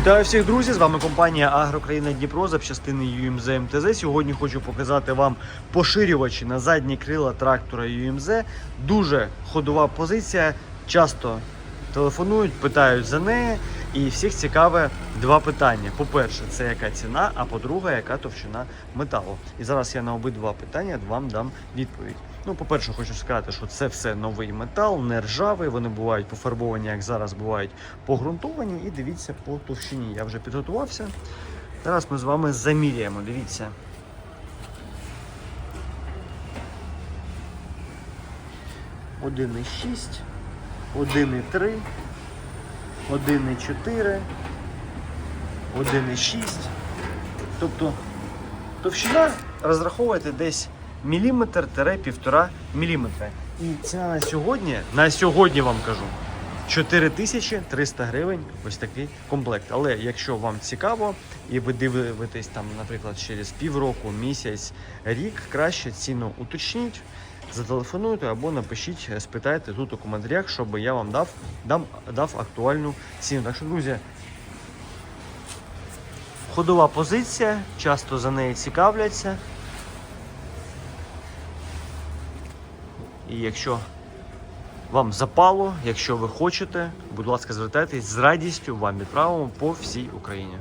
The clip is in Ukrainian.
Вітаю всіх друзі! З вами компанія Агрокраїна Дніпро запчастини UMZ МТЗ. Сьогодні хочу показати вам поширювачі на задні крила трактора UMZ. Дуже ходова позиція. Часто телефонують, питають за неї. І всіх цікаве два питання. По-перше, це яка ціна, а по-друге, яка товщина металу. І зараз я на обидва питання вам дам відповідь. Ну, по-перше, хочу сказати, що це все новий метал, не ржавий. Вони бувають пофарбовані, як зараз бувають погрунтовані. І дивіться по товщині. Я вже підготувався. Зараз ми з вами заміряємо. Дивіться. Один і шість, один і три, один і чотири, один і шість. Тобто товщина розраховуєте десь міліметр-півтора міліметра. І ціна на сьогодні, на сьогодні вам кажу, 4300 гривень ось такий комплект. Але якщо вам цікаво і ви дивитесь там, наприклад, через півроку, місяць, рік, краще ціну уточніть, зателефонуйте або напишіть, спитайте тут у коментарях, щоб я вам дав, дам, дав актуальну ціну. Так що, друзі, ходова позиція, часто за нею цікавляться. І якщо вам запало, якщо ви хочете, будь ласка, звертайтесь з радістю, вам відправимо по всій Україні.